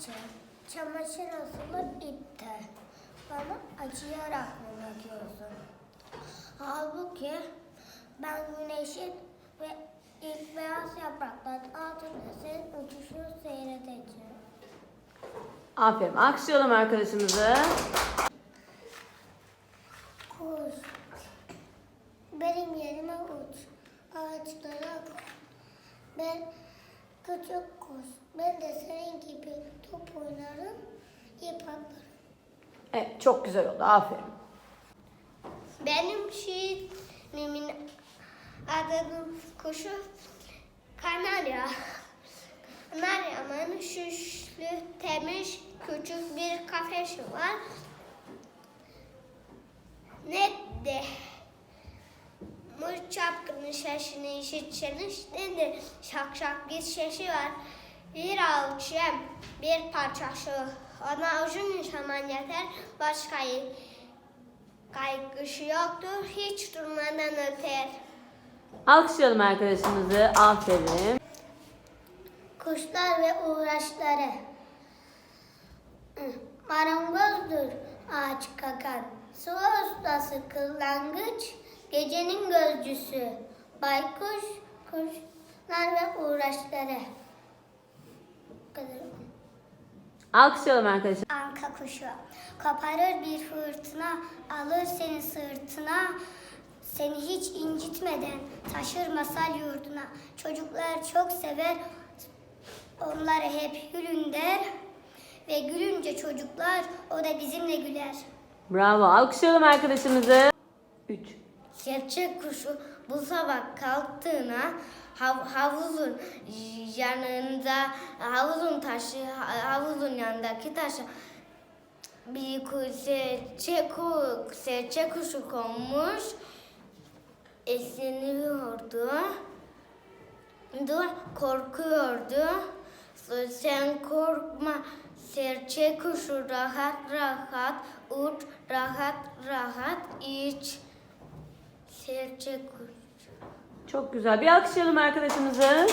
sertçe. Çamaşır asılı ipte. Bana acıyarak mı bakıyorsun? Halbuki ben güneşin ve ilk beyaz yaprakların altında senin uçuşunu seyredeceğim. Aferin. Alkışlayalım arkadaşımızı. Kuş. Benim yerime uç. Ağaçlara. Ben küçük kuş. Ben de senin gibi top oynarım, ip atlarım. Evet çok güzel oldu. Aferin. Benim şiirimin adının kuşu Kanarya. Kanarya'nın süslü, temiz, küçük bir kafesi var. Ne de Mır işitseniz ne de şak şak bir sesi var. Bir alçem, bir parçası. Ona uzun zaman yeter, başka kaygısı yoktur, hiç durmadan öter. Alkışlayalım arkadaşımızı. Aferin. Kuşlar ve uğraşları. Marangozdur ağaç kakan. Su ustası kırlangıç, gecenin gözcüsü. Baykuş, kuşlar ve uğraşları. Alkışlayalım arkadaşlar. Anka kuşu. Koparır bir fırtına, alır seni sırtına. Seni hiç incitmeden taşır masal yurduna. Çocuklar çok sever, onları hep gülün der. Ve gülünce çocuklar, o da bizimle güler. Bravo. Alkışlayalım arkadaşımızı. 3. Gerçek kuşu bu sabah kalktığına hav- havuzun yanında havuzun taşı havuzun yanındaki taşı bir serçe, serçe kuşu konmuş esleniyordu. Dur, korkuyordu. Sen korkma serçe kuşu rahat rahat uç rahat rahat iç. Serçe kuş. Çok güzel. Bir alkışlayalım arkadaşımızı.